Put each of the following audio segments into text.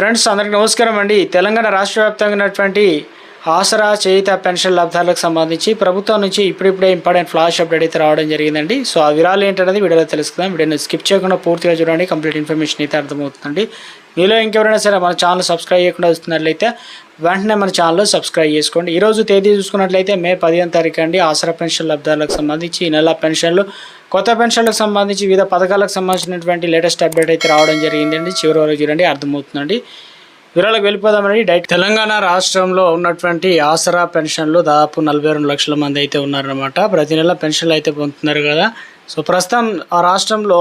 Friends అందరికీ నమస్కారం అండి. తెలంగాణ రాష్ట్ర వ్యాప్తంగా ఉన్నటువంటి ఆసరా చేయిత పెన్షన్ లబ్ధాలకు సంబంధించి ప్రభుత్వం నుంచి ఇప్పుడిప్పుడే ఇంపార్టెంట్ ఫ్లాష్ అప్డేట్ అయితే రావడం జరిగిందండి. సో ఆ వివరాలు ఏంటనేది వీడియోలో తెలుసుకుందాం. వీడియోని స్కిప్ చేయకుండా పూర్తిగా చూడండి. కంప్లీట్ ఇన్ఫర్మేషన్ అయితే అర్థమవుతుందండి. మీలో ఇంకెవరైనా సరే మన ఛానల్ సబ్స్క్రైబ్ చేయకుండా వస్తున్నట్లయితే వెంటనే మన ఛానల్లో సబ్స్క్రైబ్ చేసుకోండి. ఈరోజు తేదీ చూసుకున్నట్లయితే మే పదిహేను తారీఖు అండి. ఆసరా పెన్షన్ లబ్ధాలకు సంబంధించి ఈ నెల పెన్షన్లు కొత్త పెన్షన్లకు సంబంధించి వివిధ పథకాలకు సంబంధించినటువంటి లేటెస్ట్ అప్డేట్ అయితే రావడం జరిగిందండి. చివరి వరకు చూడండి అర్థమవుతుందండి. వివరాలకు వెళ్ళిపోదామండి. డైట్ తెలంగాణ రాష్ట్రంలో ఉన్నటువంటి ఆసరా పెన్షన్లు దాదాపు నలభై రెండు లక్షల మంది అయితే ఉన్నారనమాట ప్రతి నెల పెన్షన్లు అయితే పొందుతున్నారు కదా. సో ప్రస్తుతం ఆ రాష్ట్రంలో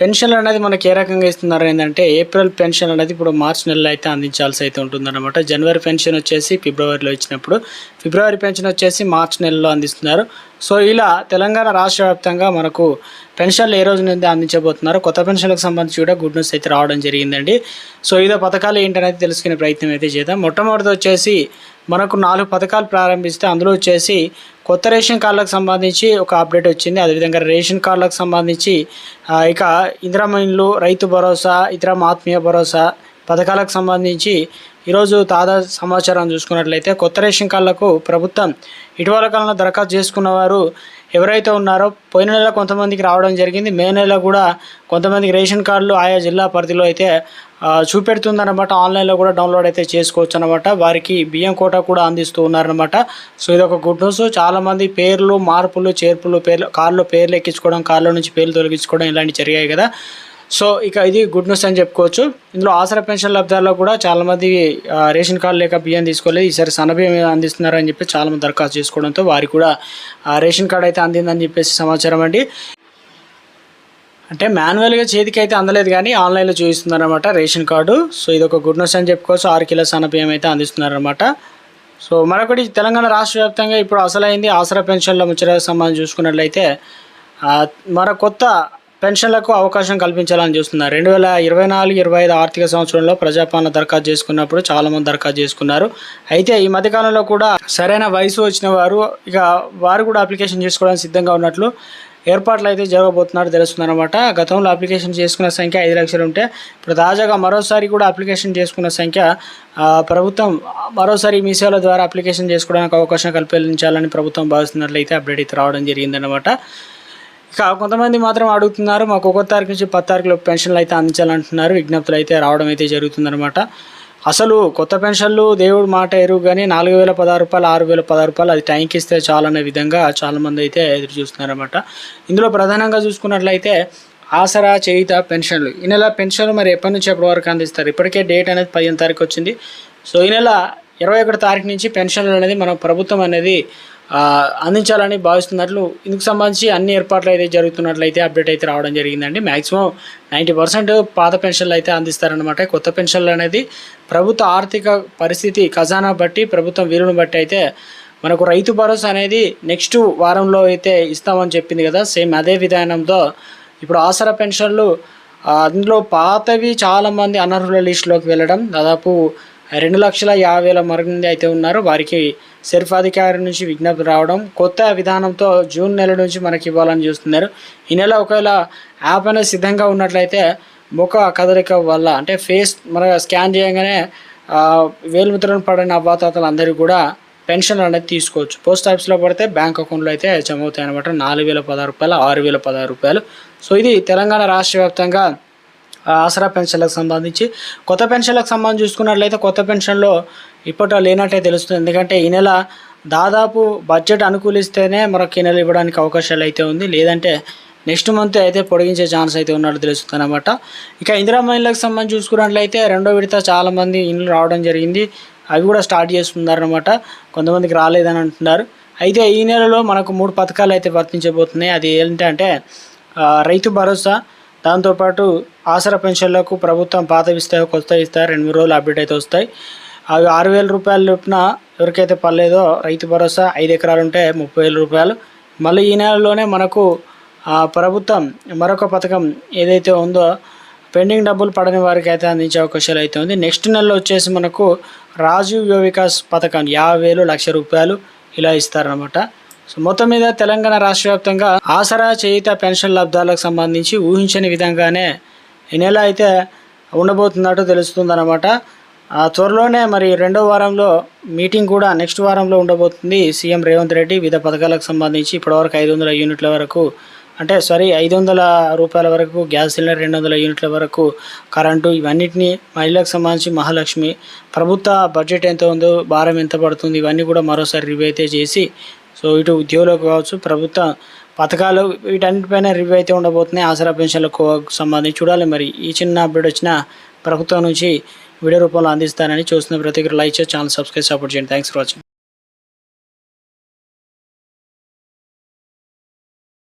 పెన్షన్లు అనేది మనకి ఏ రకంగా ఇస్తున్నారు ఏంటంటే ఏప్రిల్ పెన్షన్ అనేది ఇప్పుడు మార్చి నెలలో అయితే అందించాల్సి అయితే ఉంటుందన్నమాట. జనవరి పెన్షన్ వచ్చేసి ఫిబ్రవరిలో ఇచ్చినప్పుడు ఫిబ్రవరి పెన్షన్ వచ్చేసి మార్చి నెలలో అందిస్తున్నారు. సో ఇలా తెలంగాణ రాష్ట్ర వ్యాప్తంగా మనకు పెన్షన్లు ఏ రోజు నుండి అందించబోతున్నారు కొత్త పెన్షన్లకు సంబంధించి కూడా గుడ్ న్యూస్ అయితే రావడం జరిగిందండి. సో ఇదో పథకాలు ఏంటనేది తెలుసుకునే ప్రయత్నం అయితే చేద్దాం. మొట్టమొదటి వచ్చేసి మనకు నాలుగు పథకాలు ప్రారంభిస్తే అందులో వచ్చేసి కొత్త రేషన్ కార్డులకు సంబంధించి ఒక అప్డేట్ వచ్చింది. అదేవిధంగా రేషన్ కార్డులకు సంబంధించి ఇక ఇందిరమ్మ రైతు భరోసా ఇతర ఆత్మీయ భరోసా పథకాలకు సంబంధించి ఈరోజు తాజా సమాచారం చూసుకున్నట్లయితే కొత్త రేషన్ కార్డులకు ప్రభుత్వం ఇటీవల కాలంలో దరఖాస్తు చేసుకున్న వారు ఎవరైతే ఉన్నారో పోయిన నెల కొంతమందికి రావడం జరిగింది. మే నెల కూడా కొంతమందికి రేషన్ కార్డులు ఆయా జిల్లా పరిధిలో అయితే చూపెడుతుందన్నమాట. ఆన్లైన్లో కూడా డౌన్లోడ్ అయితే చేసుకోవచ్చు అనమాట వారికి బియ్యం కోట కూడా అందిస్తూ ఉన్నారనమాట సో ఇది ఒక గుడ్ న్యూస్. చాలామంది పేర్లు మార్పులు చేర్పులు పేర్లు కార్లో పేర్లు ఎక్కించుకోవడం కార్లో నుంచి పేర్లు తొలగించుకోవడం ఇలాంటివి జరిగాయి కదా. సో ఇక ఇది గుడ్ న్యూస్ అని చెప్పుకోవచ్చు. ఇందులో ఆసరా పెన్షన్ లబ్ధాల్లో కూడా చాలామంది రేషన్ కార్డు లేక బియ్యం తీసుకోలేదు. ఈసారి సన్నబియ్యం అందిస్తున్నారు అని చెప్పి చాలామంది దరఖాస్తు చేసుకోవడంతో వారికి కూడా రేషన్ కార్డు అయితే అందిందని చెప్పేసి సమాచారం అండి. అంటే మాన్యువల్గా చేతికి అయితే అందలేదు కానీ ఆన్లైన్లో చూపిస్తున్నారనమాట రేషన్ కార్డు. సో ఇది ఒక గుడ్ న్యూస్ అని చెప్పుకోవచ్చు. ఆరు కిలో సన్నబియ్యం అయితే అందిస్తున్నారనమాట సో మరొకటి తెలంగాణ రాష్ట్ర వ్యాప్తంగా ఇప్పుడు అసలైంది ఆసరా పెన్షన్ల ముచ్చట సంబంధం చూసుకున్నట్లయితే మన కొత్త పెన్షన్లకు అవకాశం కల్పించాలని చూస్తున్నారు. రెండు వేల ఇరవై నాలుగు ఇరవై ఐదు ఆర్థిక సంవత్సరంలో ప్రజాపాలన దరఖాస్తు చేసుకున్నప్పుడు చాలామంది దరఖాస్తు చేసుకున్నారు. అయితే ఈ మధ్యకాలంలో కూడా సరైన వయసు వచ్చిన వారు ఇక వారు కూడా అప్లికేషన్ చేసుకోవడానికి సిద్ధంగా ఉన్నట్లు ఏర్పాట్లు అయితే జరగబోతున్నట్టు తెలుస్తుందన్నమాట. గతంలో అప్లికేషన్ చేసుకున్న సంఖ్య ఐదు లక్షలు ఉంటే ఇప్పుడు తాజాగా మరోసారి కూడా అప్లికేషన్ చేసుకున్న సంఖ్య ప్రభుత్వం మరోసారి మీ సేవల ద్వారా అప్లికేషన్ చేసుకోవడానికి అవకాశం కల్పించాలని ప్రభుత్వం భావిస్తున్నట్లయితే అప్డేట్ అయితే రావడం జరిగిందన్నమాట. కొంతమంది మాత్రం అడుగుతున్నారు మాకు ఒక్కో తారీఖు నుంచి పది తారీఖులో పెన్షన్లు అయితే అందించాలంటున్నారు విజ్ఞప్తులు అయితే రావడం అయితే జరుగుతుందనమాట అసలు కొత్త పెన్షన్లు దేవుడు మాట ఎరువు కానీ నాలుగు వేల పదహారు రూపాయలు ఆరు వేల పదహారు రూపాయలు అది టైంకి ఇస్తే చాలనే విధంగా చాలామంది అయితే ఎదురు చూస్తున్నారన్నమాట. ఇందులో ప్రధానంగా చూసుకున్నట్లయితే ఆసరా చేయిత పెన్షన్లు. ఈ నెల పెన్షన్లు మరి ఎప్పటి నుంచి ఎప్పటి వరకు అందిస్తారు? ఇప్పటికే డేట్ అనేది పదిహేను తారీఖు వచ్చింది. సో ఈ నెల ఇరవై ఒకటి తారీఖు నుంచి పెన్షన్లు అనేది మన ప్రభుత్వం అనేది అందించాలని భావిస్తున్నట్లు ఇందుకు సంబంధించి అన్ని ఏర్పాట్లు అయితే జరుగుతున్నట్లయితే అప్డేట్ అయితే రావడం జరిగిందండి. మ్యాక్సిమం నైంటీ పర్సెంట్ పాత పెన్షన్లు అయితే అందిస్తారనమాట కొత్త పెన్షన్లు అనేది ప్రభుత్వ ఆర్థిక పరిస్థితి ఖజానా బట్టి ప్రభుత్వం వీలును బట్టి అయితే మనకు రైతు భరోసా అనేది నెక్స్ట్ వారంలో అయితే ఇస్తామని చెప్పింది కదా. సేమ్ అదే విధానంతో ఇప్పుడు ఆసరా పెన్షన్లు అందులో పాతవి చాలామంది అనర్హుల లిస్టులోకి వెళ్ళడం దాదాపు రెండు లక్షల యాభై వేల మంది అయితే ఉన్నారు. వారికి సెర్ఫ్ అధికారి నుంచి విజ్ఞప్తి రావడం కొత్త విధానంతో జూన్ నెల నుంచి మనకి ఇవ్వాలని చూస్తున్నారు. ఈ నెల ఒకవేళ యాప్ అనేది సిద్ధంగా ఉన్నట్లయితే ముఖ కదలిక వల్ల అంటే ఫేస్ మన స్కాన్ చేయగానే వేలుముద్రను పడిన అవ్వాతాతలు అందరికీ కూడా పెన్షన్ అనేది తీసుకోవచ్చు. పోస్ట్ ఆఫీస్లో పడితే బ్యాంక్ అకౌంట్లో అయితే జమ అవుతాయి అనమాట నాలుగు వేల పదహారు రూపాయలు ఆరు వేల పదహారు రూపాయలు. సో ఇది తెలంగాణ రాష్ట్ర వ్యాప్తంగా ఆసరా పెన్షన్లకు సంబంధించి. కొత్త పెన్షన్లకు సంబంధించి చూసుకున్నట్లయితే కొత్త పెన్షన్లో ఇప్పట్లో లేనట్టే తెలుస్తుంది. ఎందుకంటే ఈ నెల దాదాపు బడ్జెట్ అనుకూలిస్తేనే మరొక ఈ నెల ఇవ్వడానికి అవకాశాలు అయితే ఉంది. లేదంటే నెక్స్ట్ మంత్ అయితే పొడిగించే ఛాన్స్ అయితే ఉన్నట్టు తెలుస్తుంది అనమాట ఇక ఇందిరా మహిళలకు సంబంధించి చూసుకున్నట్లయితే రెండో విడత చాలామంది ఇండ్లు రావడం జరిగింది. అవి కూడా స్టార్ట్ చేస్తున్నారనమాట కొంతమందికి రాలేదని అంటున్నారు. అయితే ఈ నెలలో మనకు మూడు పథకాలు అయితే వర్తించబోతున్నాయి. అది ఏంటంటే రైతు భరోసా దాంతోపాటు ఆసరా పెన్షన్లకు ప్రభుత్వం పాత ఇస్తాయో కొత్త ఇస్తాయో రెండు మూడు రోజులు అప్డేట్ అయితే వస్తాయి. అవి ఆరు వేల రూపాయలు చొప్పున ఎవరికైతే పర్లేదో రైతు భరోసా ఐదు ఎకరాలు ఉంటే ముప్పై వేల రూపాయలు. మళ్ళీ ఈ నెలలోనే మనకు ప్రభుత్వం మరొక పథకం ఏదైతే ఉందో పెండింగ్ డబ్బులు పడని వారికి అయితే అందించే అవకాశాలు అయితే ఉంది. నెక్స్ట్ నెలలో వచ్చేసి మనకు రాజీవ్ యువ వికాస్ పథకం యాభై వేలు లక్ష రూపాయలు ఇలా ఇస్తారనమాట సో మొత్తం మీద తెలంగాణ రాష్ట్ర వ్యాప్తంగా ఆసరా చేయుత పెన్షన్ లబ్ధాలకు సంబంధించి ఊహించని విధంగానే ఈ నెల అయితే ఉండబోతున్నట్టు తెలుస్తుందన్నమాట. ఆ త్వరలోనే మరి రెండో వారంలో మీటింగ్ కూడా నెక్స్ట్ వారంలో ఉండబోతుంది. సీఎం రేవంత్ రెడ్డి వివిధ పథకాలకు సంబంధించి ఇప్పటివరకు ఐదు వందల యూనిట్ల వరకు అంటే సారీ ఐదు వందల రూపాయల వరకు గ్యాస్ సిలిండర్ రెండు వందల యూనిట్ల వరకు కరెంటు ఇవన్నిటిని మహిళలకు సంబంధించి మహాలక్ష్మి ప్రభుత్వ బడ్జెట్ ఎంత ఉందో భారం ఎంత పడుతుంది ఇవన్నీ కూడా మరోసారి రివ్యూ అయితే చేసి సో ఇటు ఉద్యోగులకు కావచ్చు ప్రభుత్వ పథకాలు వీటన్నిటిపైన రివ్యూ అయితే ఉండబోతున్నాయి. ఆసరా పెన్షన్లకు సంబంధించి చూడాలి మరి. ఈ చిన్న అప్డేట్ వచ్చిన ప్రభుత్వం నుంచి వీడియో రూపంలో అందిస్తానని చూస్తున్న ప్రతి ఒక్కరు లైక్ చేసి ఛానల్ సబ్స్క్రైబ్ సపోర్ట్ చేయండి. Thanks for watching